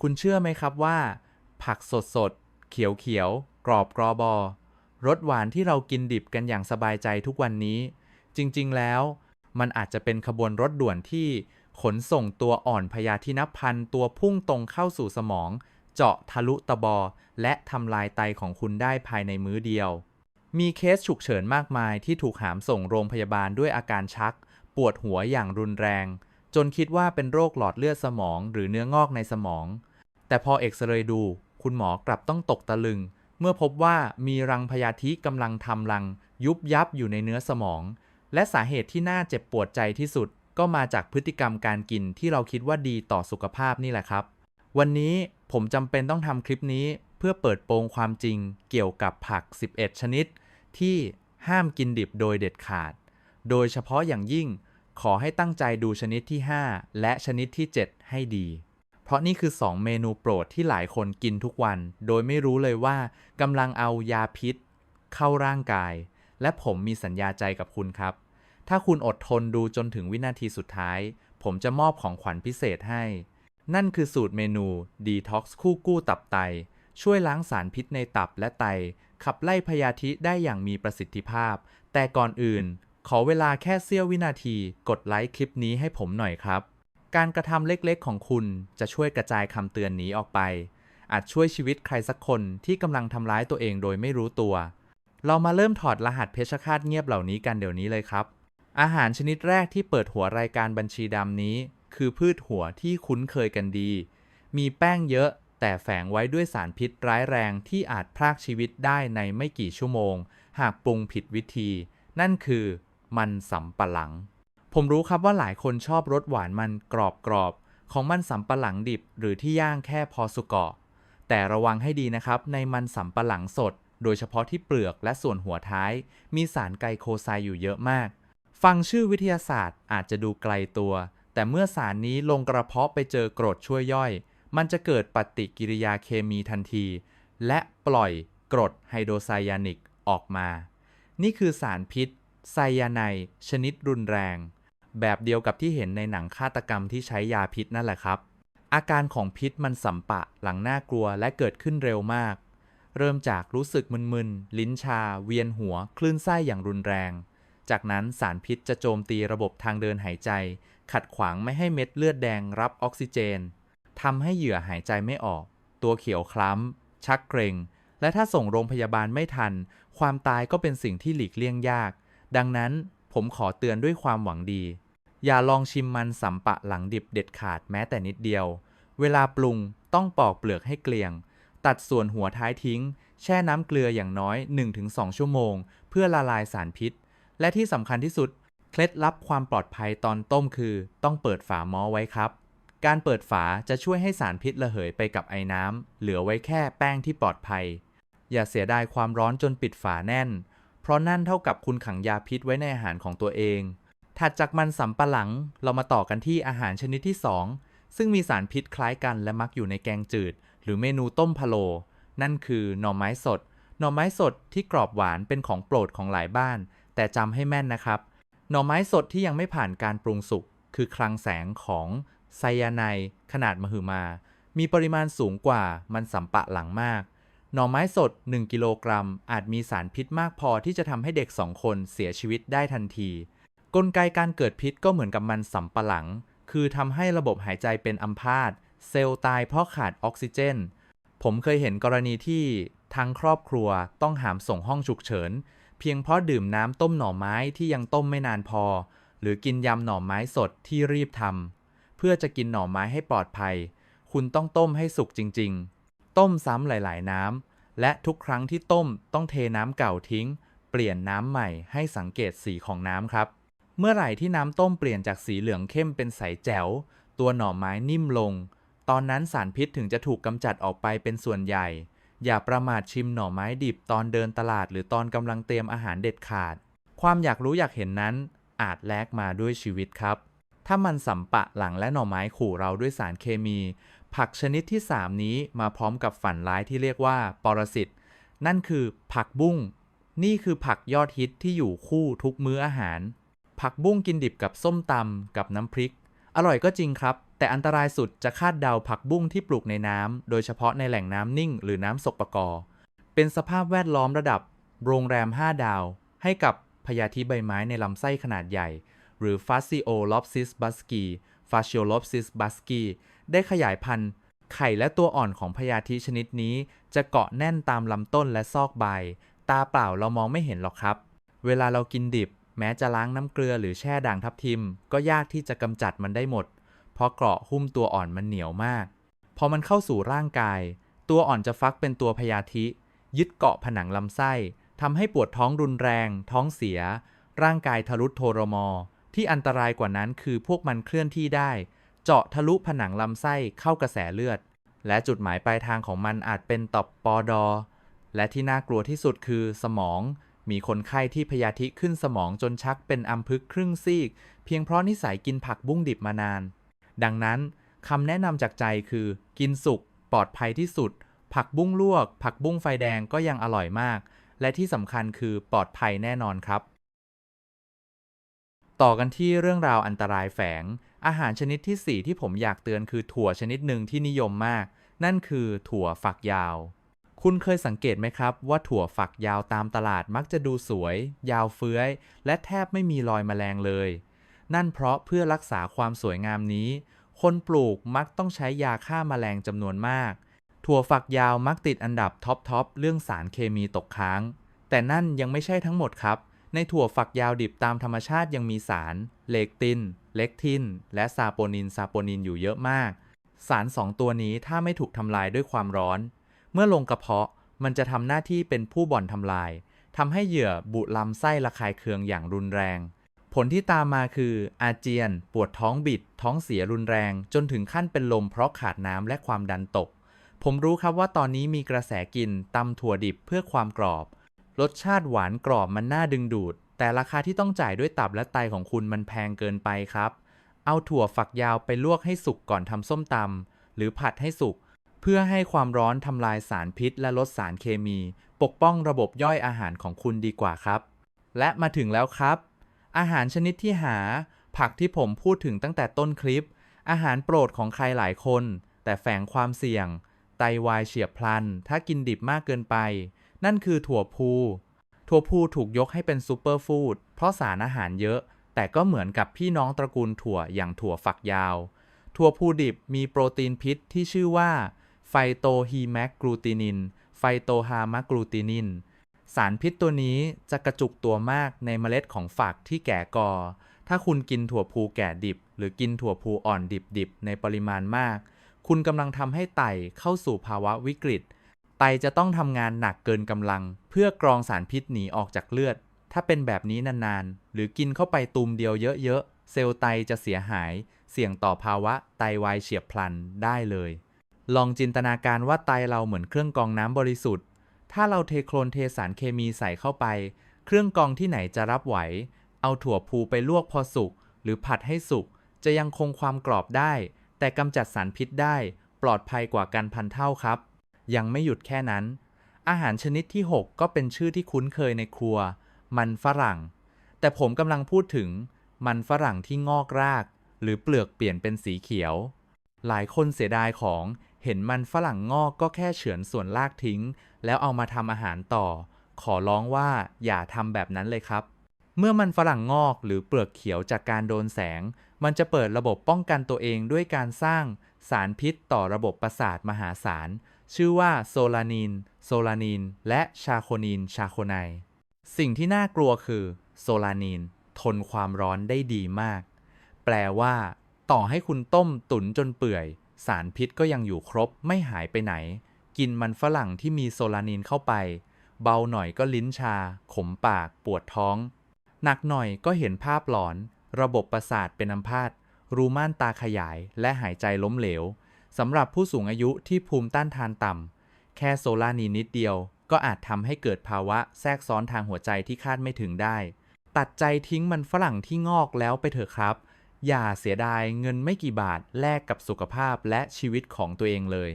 คุณเชื่อไหมครับว่า ผักสดสดเขียวเขียวกรอบกรอบอรสหวานที่เรากินดิบกันอย่างสบายใจทุกวันนี้ จริง ๆ แล้ว มันอาจจะเป็นขบวนรถด่วนที่ขนส่งตัวอ่อนพยาธินพันธ์ตัวพุ่งตรงเข้าสู่สมอง เจาะทะลุตะบอ และทำลายไตของคุณได้ภายในมื้อเดียว มีเคสฉุกเฉินมากมายที่ถูกหามส่งโรงพยาบาลด้วยอาการชัก ปวดหัวอย่างรุนแรง จนคิดว่าเป็นโรคหลอดเลือดสมองหรือเนื้องอกในสมอง แต่พอเอ็กซเรย์ดู คุณหมอกลับต้องตกตะลึง เมื่อพบว่ามีรังพยาธิกำลังทำรัง ยุบยับอยู่ในเนื้อสมอง และสาเหตุที่น่าเจ็บปวดใจที่สุด ก็มาจากพฤติกรรมการกินที่เราคิดว่าดีต่อสุขภาพนี่แหละครับ วันนี้ผมจำเป็นต้องทำคลิปนี้เพื่อเปิดโปงความจริงเกี่ยวกับผัก 11 ชนิด ที่ห้ามกินดิบโดยเด็ดขาด โดยเฉพาะอย่างยิ่ง ขอให้ตั้งใจดูชนิดที่ 5 และชนิดที่ 7 ให้ดี เพราะนี่คือ 2 เมนูโปรดที่หลายคนกินทุกวัน โดยไม่รู้เลยว่ากำลังเอายาพิษ เข้าร่างกาย และผมมีสัญญาใจกับคุณครับ ถ้าคุณอดทนดูจนถึงวินาทีสุดท้าย ผมจะมอบของขวัญพิเศษให้ นั่นคือสูตรเมนู Detox คู่กู้ตับไต ช่วยล้างสารพิษในตับและไต ขับไล่พยาธิได้อย่างมีประสิทธิภาพ แต่ก่อนอื่น ขอเวลาแค่เสี้ยววินาที กดไลค์คลิปนี้ให้ผมหน่อยครับ การกระทำเล็กๆ ของคุณจะช่วยกระจายคำเตือนนี้ออกไป อาจช่วยชีวิตใครสักคนที่กำลังทำร้ายตัวเองโดยไม่รู้ตัว เรามาเริ่มถอดรหัสเพชฌฆาตเงียบเหล่านี้กันเดี๋ยวนี้เลยครับ อาหารชนิดแรกที่เปิดหัวรายการบัญชีดำนี้ คือพืชหัวที่คุ้นเคยกันดี มีแป้งเยอะแต่แฝงไว้ด้วยสารพิษร้ายแรงที่อาจพรากชีวิตได้ในไม่กี่ชั่วโมง หากปรุงผิดวิธี นั่นคือ มันสำปะหลัง ผมรู้ครับว่าหลายคนชอบรสหวานมันกรอบกรอบๆของมันสำปะหลังดิบหรือที่ย่างแค่พอสุกะแต่ระวังให้ดีนะครับ ในมันสำปะหลังสด โดยเฉพาะที่เปลือกและส่วนหัวท้าย มีสารไกลโคไซอยู่เยอะมาก ฟังชื่อวิทยาศาสตร์อาจจะดูไกลตัว แต่เมื่อสารนี้ลงกระเพาะไปเจอกรดช่วยย่อย มันจะเกิดปฏิกิริยาเคมีทันที และปล่อยกรดไฮโดรไซยานิกออกมา นี่คือสารพิษ ไซยาไนชนิดรุนแรง แบบเดียวกับที่เห็นในหนังฆาตกรรมที่ใช้ยาพิษนั่นแหละครับ อาการของพิษมันสัมปะหลังน่ากลัวและเกิดขึ้นเร็วมาก เริ่มจากรู้สึกมึนๆ ลิ้นชา เวียนหัว คลื่นไส้อย่างรุนแรง จากนั้นสารพิษจะโจมตีระบบทางเดินหายใจ ขัดขวางไม่ให้เม็ดเลือดแดงรับออกซิเจนทำให้เหยื่อหายใจไม่ออก ตัวเขียวคล้ำชักเกร็งและถ้าส่งโรงพยาบาลไม่ทัน ความตายก็เป็นสิ่งที่หลีกเลี่ยงยาก ดังนั้นผมขอเตือนด้วยความหวังดี อย่าลองชิมมันสำปะหลังดิบเด็ดขาดแม้แต่นิดเดียว เวลาปรุงต้องปอกเปลือกให้เกลี่ยง ตัดส่วนหัวท้ายทิ้ง แช่น้ำเกลืออย่างน้อย 1-2 ชั่วโมง เพื่อละลายสารพิษ และที่สำคัญที่สุด เคล็ดลับความปลอดภัยตอนต้มคือ ต้องเปิดฝาหม้อไว้ครับ การเปิดฝาจะช่วยให้สารพิษระเหยไปกับไอ้น้ำเหลือไว้แค่แป้งที่ปลอดภัย อย่าเสียดายความร้อนจนปิดฝาแน่น เพราะนั่นเท่ากับคุณขังยาพิษไว้ในอาหารของตัวเอง ถัดจากมันสำปะหลังเรามาต่อกันที่อาหารชนิดที่ 2 ซึ่งมีสารพิษคล้ายกันและมักอยู่ในแกงจืด หรือเมนูต้มพะโล นั่นคือหน่อไม้สด หน่อไม้สดที่กรอบหวานเป็นของโปรดของหลายบ้าน แต่จำให้แม่นนะครับ หน่อไม้สดที่ยังไม่ผ่านการปรุงสุกคือคลังแสงของไซยาไนขนาดมหึมา มีปริมาณสูงกว่ามันสำปะหลังมาก หน่อไม้สด 1 กิโลกรัม อาจมีสารพิษมากพอที่จะทำให้เด็ก 2 คนเสียชีวิตได้ทันที กลไกการเกิดพิษก็เหมือนกับมันสำปะหลัง คือทำให้ระบบหายใจเป็นอัมพาต เซลล์ตายเพราะขาดออกซิเจน ผมเคยเห็นกรณีที่ทั้งครอบครัวต้องหามส่งห้องฉุกเฉิน เพียงเพราะดื่มน้ำต้มหน่อไม้ที่ยังต้มไม่นานพอ หรือกินยำหน่อไม้สดที่รีบทำเพื่อจะกินหน่อไม้ให้ปลอดภัย คุณต้องต้มให้สุกจริง ๆ ต้มซ้ำหลายๆ น้ำ และทุกครั้งที่ต้มต้องเทน้ำเก่าทิ้ง เปลี่ยนน้ำใหม่ให้สังเกตสีของน้ำครับ เมื่อไหร่ที่น้ำต้มเปลี่ยนจากสีเหลืองเข้มเป็นใสแจ๋ว ตัวหน่อไม้นิ่มลง ตอนนั้นสารพิษถึงจะถูกกำจัดออกไปเป็นส่วนใหญ่ อย่าประมาทชิมหน่อไม้ดิบตอนเดินตลาด หรือตอนกำลังเตรียมอาหารเด็ดขาด ความอยากรู้อยากเห็นนั้น อาจแลกมาด้วยชีวิตครับถ้ามันสำปะหลังและหน่อไม้ขู่เราด้วยสารเคมี ผักชนิดที่ 3 นี้มาพร้อมกับฝันร้ายที่เรียกว่าปรสิต นั่นคือผักบุ้ง นี่คือผักยอดฮิตที่อยู่คู่ทุกมื้ออาหาร ผักบุ้งกินดิบกับส้มตำกับน้ำพริก อร่อยก็จริงครับ แต่อันตรายสุดจะคาดเดาผักบุ้งที่ปลูกในน้ำ โดยเฉพาะในแหล่งน้ำนิ่ง หรือน้ำสกปรกเป็นสภาพแวดล้อมระดับ โรงแรม 5 ดาว ให้กับพยาธิใบไม้ในลำไส้ขนาดใหญ่ หรือ Fasciolopsis buski Fasciolopsis buski ได้ขยายพันธุ์ ไข่และตัวอ่อนของพยาธิชนิดนี้ จะเกาะแน่นตามลำต้นและซอกใบ ตาเปล่าเรามองไม่เห็นหรอกครับ เวลาเรากินดิบ แม้จะล้างน้ำเกลือหรือแช่ด่างทับทิม ก็ยากที่จะกำจัดมันได้หมด เพราะเกราะหุ้มตัวอ่อนมันเหนียวมาก พอมันเข้าสู่ร่างกาย ตัวอ่อนจะฟักเป็นตัวพยาธิ ยึดเกาะผนังลำไส้ทำให้ปวดท้องรุนแรง ท้องเสีย ร่างกายทะลุโทรมอ ที่อันตรายกว่านั้นคือพวกมันเคลื่อนที่ได้ เจาะทะลุผนังลำไส้เข้ากระแสเลือด และจุดหมายปลายทางของมันอาจเป็นตอบปอดอ และที่น่ากลัวที่สุดคือสมอง มีคนไข้ที่พยาธิขึ้นสมองจนชักเป็นอัมพฤกษ์ครึ่งซีก เพียงเพราะนิสัยกินผักบุ้งดิบมานาน ดังนั้นคำแนะนำจากใจคือ กินสุกปลอดภัยที่สุด ผักบุ้งลวก ผักบุ้งไฟแดงก็ยังอร่อยมาก และที่สำคัญคือปลอดภัยแน่นอนครับ ต่อกันที่เรื่องราวอันตรายแฝง อาหารชนิดที่ 4 ที่ผมอยากเตือนคือถั่วชนิดหนึ่งที่นิยมมาก นั่นคือถั่วฝักยาว คุณเคยสังเกตไหมครับ ว่าถั่วฝักยาวตามตลาดมักจะดูสวย ยาวเฟื้อย และแทบไม่มีรอยแมลงเลย นั่นเพราะเพื่อรักษาความสวยงามนี้ คนปลูกมักต้องใช้ยาฆ่าแมลงจำนวนมาก ถั่วฝักยาวมักติดอันดับท็อปทอปเรื่องสารเคมีตกค้าง แต่นั่นยังไม่ใช่ทั้งหมดครับ ในถั่วฝักยาวดิบตามธรรมชาติยังมีสารเลกติน เลกทิน และซาโปนินซาโปนินอยู่เยอะมาก สารสองตัวนี้ถ้าไม่ถูกทำลายด้วยความร้อน เมื่อลงกระเพาะมันจะทำหน้าที่เป็นผู้บ่อนทำลายทำให้เหยื่อบุลำไส้ระคายเคืองอย่างรุนแรง ผลที่ตามมาคือ อาเจียน ปวดท้องบิด ท้องเสียรุนแรง จนถึงขั้นเป็นลมเพราะขาดน้ำและความดันตก ผมรู้ครับว่าตอนนี้มีกระแสกินตำถั่วดิบเพื่อความกรอบ รสชาติหวานกรอบมันน่าดึงดูด แต่ราคาที่ต้องจ่ายด้วยตับและไตของคุณมันแพงเกินไปครับ เอาถั่วฝักยาวไปลวกให้สุกก่อนทำส้มตำหรือผัดให้สุก เพื่อให้ความร้อนทำลายสารพิษ และลดสารเคมี ปกป้องระบบย่อยอาหารของคุณดีกว่าครับ และมาถึงแล้วครับ อาหารชนิดที่หา ผักที่ผมพูดถึงตั้งแต่ต้นคลิป อาหารโปรดของใครหลายคน แต่แฝงความเสี่ยง ไตวายเฉียบพลัน ถ้ากินดิบมากเกินไป นั่นคือถั่วพู ถั่วพูถูกยกให้เป็นซูเปอร์ฟู้ดเพราะสารอาหารเยอะ แต่ก็เหมือนกับพี่น้องตระกูลถั่วอย่างถั่วฝักยาว ถั่วพูดิบมีโปรตีนพิษที่ชื่อว่าไฟโตฮีแมกกลูตินิน ไฟโตฮามากลูตินิน สารพิษตัวนี้จะกระจุกตัวมากในเมล็ดของฝักที่แก่กอ ถ้าคุณกินถั่วพูแก่ดิบ หรือกินถั่วพูอ่อนดิบๆในปริมาณมาก คุณกำลังทำให้ไตเข้าสู่ภาวะวิกฤต ไตจะต้องทำงานหนักเกินกำลัง เพื่อกรองสารพิษหนีออกจากเลือด ถ้าเป็นแบบนี้นานๆ หรือกินเข้าไปตูมเดียวเยอะๆ เซลล์ไตจะเสียหาย เสี่ยงต่อภาวะไตวายเฉียบพลันได้เลย ลองจินตนาการว่าไตเราเหมือนเครื่องกรองน้ำบริสุทธิ์ ถ้าเราเทโคลนเทสารเคมีใส่เข้าไป เครื่องกรองที่ไหนจะรับไหว เอาถั่วพูไปลวกพอสุก หรือผัดให้สุก จะยังคงความกรอบได้ แต่กำจัดสารพิษได้ ปลอดภัยกว่ากันพันเท่าครับ ยังไม่หยุดแค่นั้น อาหารชนิดที่ 6 ก็เป็นชื่อที่คุ้นเคยในครัว มันฝรั่ง แต่ผมกำลังพูดถึง มันฝรั่งที่งอกราก หรือเปลือกเปลี่ยนเป็นสีเขียว หลายคนเสียดายของเห็นมันฝรั่งงอกก็แค่เฉือนส่วนรากทิ้ง แล้วเอามาทำอาหารต่อ ขอร้องว่าอย่าทำแบบนั้นเลยครับ เมื่อมันฝรั่งงอกหรือเปลือกเขียวจากการโดนแสง มันจะเปิดระบบป้องกันตัวเองด้วยการสร้าง สารพิษต่อระบบประสาทมหาศาล ชื่อว่าโซลานิน โซลานิน และชาโคนิน ชาโคไน สิ่งที่น่ากลัวคือ โซลานิน ทนความร้อนได้ดีมาก แปลว่า ต่อให้คุณต้มตุ๋นจนเปื่อย สารพิษก็ยังอยู่ครบไม่หายไปไหน กินมันฝรั่งที่มีโซลานินเข้าไป เบาหน่อยก็ลิ้นชา ขมปาก ปวดท้อง หนักหน่อยก็เห็นภาพหลอน ระบบประสาทเป็นอัมพาต รูม่านตาขยายและหายใจล้มเหลวสำหรับผู้สูงอายุที่ภูมิต้านทานต่ำ แค่โซลานินนิดเดียว ก็อาจทำให้เกิดภาวะแทรกซ้อนทางหัวใจที่คาดไม่ถึงได้ ตัดใจทิ้งมันฝรั่งที่งอกแล้วไปเถอะครับ อย่าเสียดายเงินไม่กี่บาทแลกกับสุขภาพและชีวิตของตัวเองเลย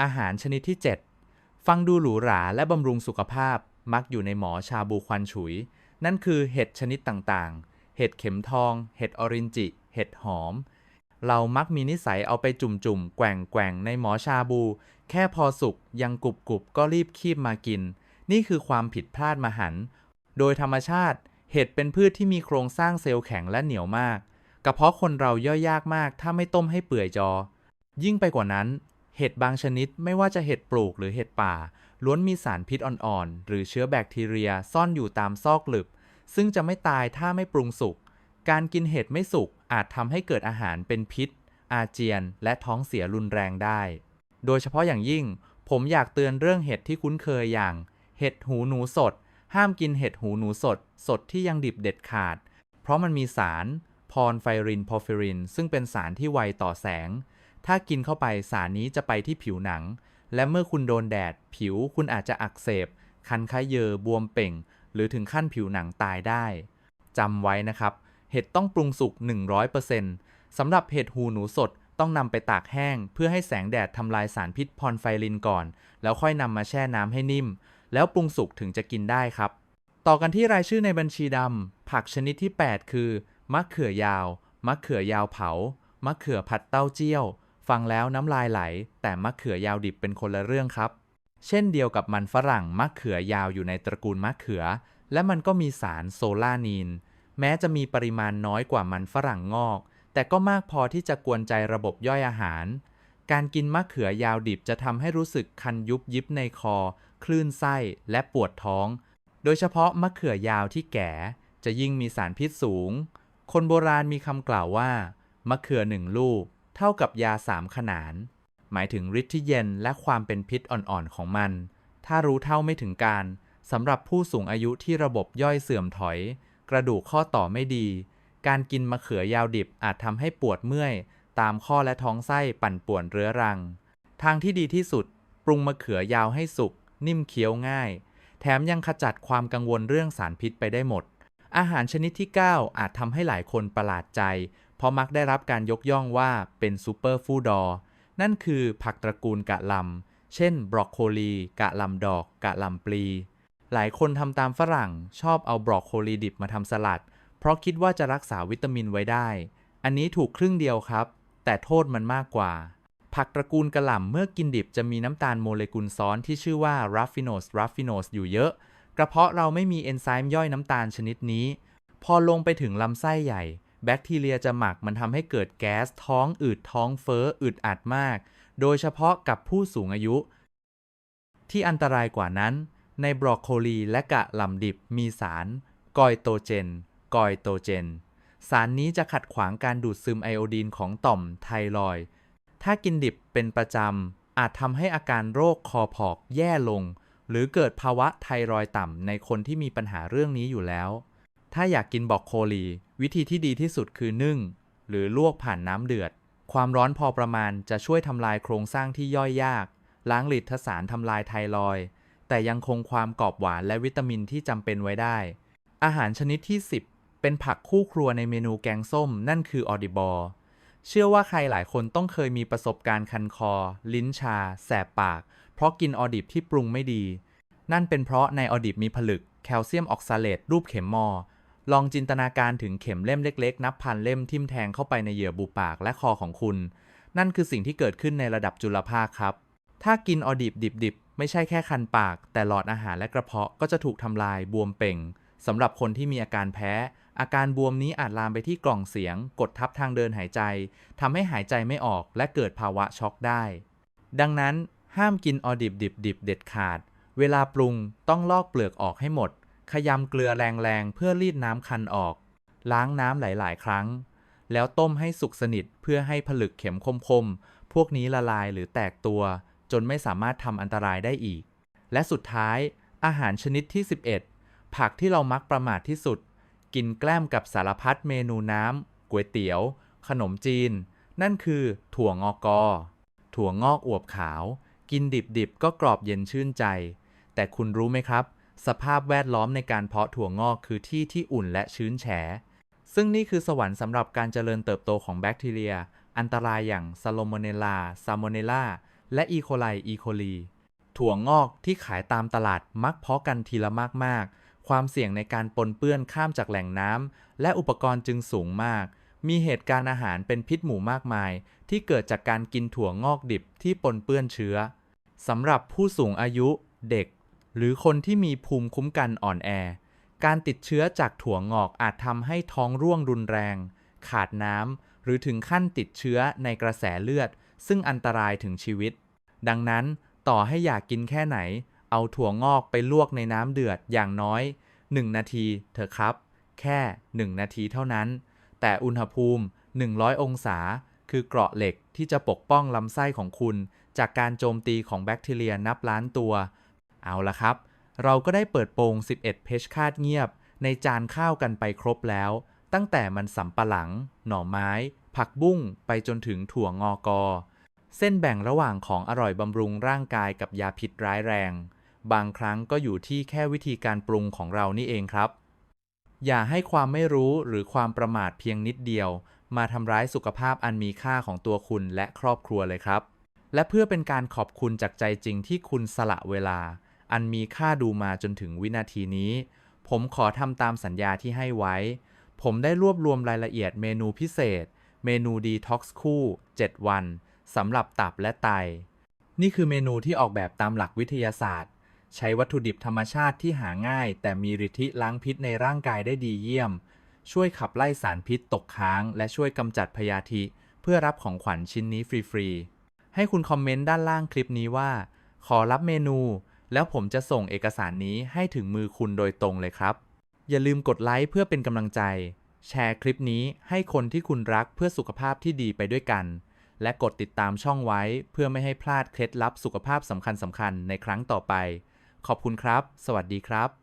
อาหารชนิดที่ 7 ฟังดูหรูหราและบำรุงสุขภาพ มักอยู่ในหมอชาบูควันฉุย นั่นคือเห็ดชนิดต่างๆ เห็ดเข็มทอง เห็ดออรินจิ เห็ดหอม เรามักมีนิสัยเอาไปจุ่มๆ แกว่งแกว่งๆในหมอชาบู แค่พอสุกยังกรุบกรุบๆก็รีบคีบมากิน นี่คือความผิดพลาดมหัน โดยธรรมชาติ เห็ดเป็นพืชที่มีโครงสร้างเซลล์แข็งและเหนียวมาก กระเพาะคนเราย่อยยากมาก ถ้าไม่ต้มให้เปื่อยจอ ยิ่งไปกว่านั้น เห็ดบางชนิดไม่ว่าจะเห็ดปลูกหรือเห็ดป่า ล้วนมีสารพิษอ่อนๆ หรือเชื้อแบคทีเรียซ่อนอยู่ตามซอกหลึบซึ่งจะไม่ตายถ้าไม่ปรุงสุก การกินเห็ดไม่สุก อาจทำให้เกิดอาหารเป็นพิษ อาเจียน และท้องเสียรุนแรงได้ โดยเฉพาะอย่างยิ่ง ผมอยากเตือนเรื่องเห็ดที่คุ้นเคยอย่าง เห็ดหูหนูสด ห้ามกินเห็ดหูหนูสด สดที่ยังดิบเด็ดขาด เพราะมันมีสารพรไฟรินพอฟิริน ซึ่งเป็นสารที่ไวต่อแสง ถ้ากินเข้าไปสารนี้จะไปที่ผิวหนัง และเมื่อคุณโดนแดด ผิวคุณอาจจะอักเสบ คันคายเยอบวมเป่ง หรือถึงขั้นผิวหนังตายได้จำไว้นะครับ เห็ดต้องปรุงสุก 100%สำหรับเห็ดหูหนูสดต้องนำไปตากแห้ง เพื่อให้แสงแดดทำลายสารพิษพรไฟรินก่อน แล้วค่อยนำมาแช่น้ำให้นิ่ม แล้วปรุงสุกถึงจะกินได้ครับ ต่อกันที่รายชื่อในบัญชีดำผักชนิดที่ 8 คือ มะเขือยาว มะเขือยาวเผา มะเขือผัดเต้าเจี้ยว ฟังแล้วน้ำลายไหล แต่มะเขือยาวดิบเป็นคนละเรื่องครับ เช่นเดียวกับมันฝรั่งมะเขือยาวอยู่ในตระกูลมะเขือ และมันก็มีสารโซลานีน แม้จะมีปริมาณน้อยกว่ามันฝรั่งงอก แต่ก็มากพอที่จะกวนใจระบบย่อยอาหาร การกินมะเขือยาวดิบจะทำให้รู้สึกคันยุบยิบในคอ คลื่นไส้และปวดท้อง โดยเฉพาะมะเขือยาวที่แก่จะยิ่งมีสารพิษสูง คนโบราณมีคำกล่าวว่า มะเขือหนึ่งลูก เท่ากับยาสามขนาน หมายถึงฤทธิ์ที่เย็นและความเป็นพิษอ่อนๆของมัน ถ้ารู้เท่าไม่ถึงการสำหรับผู้สูงอายุที่ระบบย่อยเสื่อมถอย กระดูกข้อต่อไม่ดี การกินมะเขือยาวดิบอาจทำให้ปวดเมื่อย ตามข้อและท้องไส้ปั่นป่วนเรื้อรัง ทางที่ดีที่สุด ปรุงมะเขือยาวให้สุก นิ่มเคี้ยวง่าย แถมยังขจัดความกังวลเรื่องสารพิษไปได้หมด อาหารชนิดที่ 9 อาจทำให้หลายคนประหลาดใจ เพราะมักได้รับการยกย่องว่าเป็นซูเปอร์ฟู้ดอนั่นคือผักตระกูลกะหล่ำเช่น บรอกโคลี กะหล่ำดอก กะหล่ำปลี หลายคนทำตามฝรั่งชอบเอาบรอกโคลีดิบมาทำสลัด เพราะคิดว่าจะรักษาวิตามินไว้ได้ อันนี้ถูกครึ่งเดียวครับ แต่โทษมันมากกว่า ผักตระกูลกะหล่ำเมื่อกินดิบจะมีน้ำตาลโมเลกุลซ้อนที่ชื่อว่า raffinose raffinose อยู่เยอะ กระเพาะเราไม่มีเอนไซม์ย่อยน้ำตาลชนิดนี้ พอลงไปถึงลำไส้ใหญ่ แบคทีเรียจะหมักมันทำให้เกิดแก๊สท้องอืดท้องเฟ้ออึดอัดมาก โดยเฉพาะกับผู้สูงอายุ ที่อันตรายกว่านั้น ในบรอกโคลีและกะหล่ำดิบมีสารกอยโตเจนกอยโตเจน สารนี้จะขัดขวางการดูดซึมไอโอดีนของต่อมไทรอย ถ้ากินดิบเป็นประจำ อาจทำให้อาการโรคคอผอกแย่ลง หรือเกิดภาวะไทรอยต่ำในคนที่มีปัญหาเรื่องนี้อยู่แล้ว ถ้าอยากกินบรอกโคลี วิธีที่ดีที่สุดคือนึ่ง หรือลวกผ่านน้ำเดือด ความร้อนพอประมาณจะช่วยทำลายโครงสร้างที่ย่อยยาก ล้างหลิดทสารทำลายไทรอยด์ แต่ยังคงความกรอบหวานและวิตามินที่จำเป็นไว้ได้ อาหารชนิดที่ 10 เป็นผักคู่ครัวในเมนูแกงส้ม นั่นคือออดิบอลเชื่อว่าใครหลายคนต้องเคยมีประสบการณ์คันคอ ลิ้นชา แสบปาก เพราะกินออดิบที่ปรุงไม่ดี นั่นเป็นเพราะในออดิบมีผลึกแคลเซียมออกซาเลตรูปเข็มมอ ลองจินตนาการถึงเข็มเล่มเล็กๆ นับพันเล่มทิ่มแทงเข้าไปในเหยื่อบุปากและคอของคุณ นั่นคือสิ่งที่เกิดขึ้นในระดับจุลภาคครับ ถ้ากินออดิบดิบ ไม่ใช่แค่คันปาก แต่หลอดอาหารและกระเพาะก็จะถูกทำลายบวมเป่งสำหรับคนที่มีอาการแพ้ อาการบวมนี้อาจลามไปที่กล่องเสียง กดทับทางเดินหายใจทำให้หายใจไม่ออกและเกิดภาวะช็อกได้ ดังนั้น ห้ามกินออดิบดิบดิบเด็ดขาด เวลาปรุงต้องลอกเปลือกออกให้หมด ขยำเกลือแรงๆ เพื่อรีดน้ำคันออก ล้างน้ำหลายๆ ครั้ง แล้วต้มให้สุกสนิทเพื่อให้ผลึกเข็มคมๆ พวกนี้ละลายหรือแตกตัว จนไม่สามารถทำอันตรายได้อีก และสุดท้ายอาหารชนิดที่ 11 ผักที่เรามักประมาทที่สุด กินแกล้มกับสารพัดเมนูน้ำก๋วยเตี๋ยว ขนมจีน นั่นคือถั่วงอกอ ถั่วงอกอวบขาว กินดิบๆ ก็กรอบเย็นชื่นใจ แต่คุณรู้ไหมครับ สภาพแวดล้อมในการเพาะถั่วงอกคือที่ที่อุ่นและชื้นแฉซึ่งนี่คือสวรรค์สำหรับการเจริญเติบโตของแบคทีเรีย อันตรายอย่างซาโลโมเนลาซาโมเนลา และอีโคไลอีโคลี ถั่วงอกที่ขายตามตลาดมักเพาะกันทีละมากๆ ความเสี่ยงในการปนเปื้อนข้ามจากแหล่งน้ำและอุปกรณ์จึงสูงมาก มีเหตุการณ์อาหารเป็นพิษหมู่มากมาย ที่เกิดจากการกินถั่วงอกดิบที่ปนเปื้อนเชื้อสำหรับผู้สูงอายุ เด็ก หรือคนที่มีภูมิคุ้มกันอ่อนแอ การติดเชื้อจากถั่วงอกอาจทำให้ท้องร่วงรุนแรง ขาดน้ำหรือถึงขั้นติดเชื้อในกระแสเลือด ซึ่งอันตรายถึงชีวิต ดังนั้นต่อให้อยากกินแค่ไหน เอาถั่วงอกไปลวกในน้ำเดือดอย่างน้อย 1 นาทีเถอะครับ แค่ 1 นาทีเท่านั้น แต่อุณหภูมิ 100 องศา คือเกราะเหล็กที่จะปกป้องลำไส้ของคุณ จากการโจมตีของแบคทีเรียนับล้านตัว เอาละครับ เราก็ได้เปิดโปง 11 เพชคาดเงียบ ในจานข้าวกันไปครบแล้ว ตั้งแต่มันสำปะหลัง หน่อไม้ ผักบุ้งไปจนถึงถั่วงอกอ เส้นแบ่งระหว่างของอร่อยบำรุงร่างกายกับยาพิษร้ายแรง บางครั้งก็อยู่ที่แค่วิธีการปรุงของเรานี่เองครับ อย่าให้ความไม่รู้หรือความประมาทเพียงนิดเดียว มาทำร้ายสุขภาพอันมีค่าของตัวคุณและครอบครัวเลยครับ และเพื่อเป็นการขอบคุณจากใจจริงที่คุณสละเวลา อันมีค่าดูมาจนถึงวินาทีนี้ ผมขอทำตามสัญญาที่ให้ไว้ ผมได้รวบรวมรายละเอียดเมนูพิเศษ เมนูดีท็อกซ์คู่ 7 วัน สำหรับตับและไต นี่คือเมนูที่ออกแบบตามหลักวิทยาศาสตร์ ใช้วัตถุดิบธรรมชาติที่หาง่าย แต่มีฤทธิ์ล้างพิษในร่างกายได้ดีเยี่ยม ช่วยขับไล่สารพิษตกค้าง และช่วยกำจัดพยาธิ เพื่อรับของขวัญชิ้นนี้ฟรีๆ ให้คุณคอมเมนต์ด้านล่างคลิปนี้ว่า ขอรับเมนู แล้วผมจะส่งเอกสารนี้ให้ถึงมือคุณโดยตรงเลยครับ อย่าลืมกดไลค์เพื่อเป็นกำลังใจ แชร์คลิปนี้ให้คนที่คุณรักเพื่อสุขภาพที่ดีไปด้วยกัน และกดติดตามช่องไว้ เพื่อไม่ให้พลาดเคล็ดลับสุขภาพสำคัญๆในครั้งต่อไป ขอบคุณครับ สวัสดีครับ